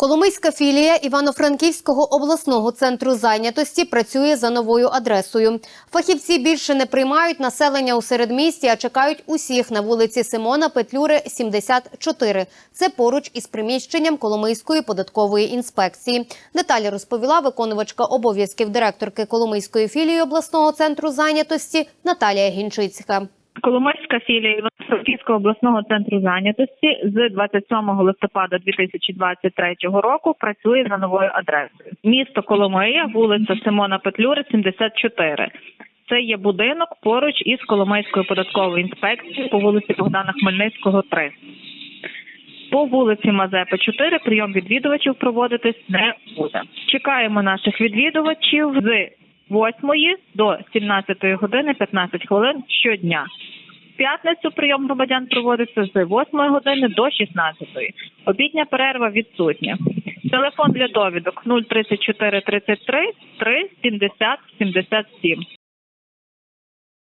Коломийська філія Івано-Франківського обласного центру зайнятості працює за новою адресою. Фахівці більше не приймають населення у середмісті, а чекають усіх на вулиці Симона Петлюри, 74. Це поруч із приміщенням Коломийської податкової інспекції. Деталі розповіла виконувачка обов'язків директорки Коломийської філії обласного центру зайнятості Наталія Гінчицька. Коломийська філія Івано-Франківського обласного центру зайнятості з 27 листопада 2023 року працює за новою адресою. Місто Коломия, вулиця Симона Петлюри, 74. Це є будинок поруч із Коломийською податковою інспекцією по вулиці Богдана Хмельницького, 3. По вулиці Мазепи 4 прийом відвідувачів проводитись не буде. Чекаємо наших відвідувачів з 8 до 17 години 15 хвилин щодня. П'ятницю прийом громадян проводиться з 8 години до 16. Обідня перерва відсутня. Телефон для довідок 034 33 3 70 77.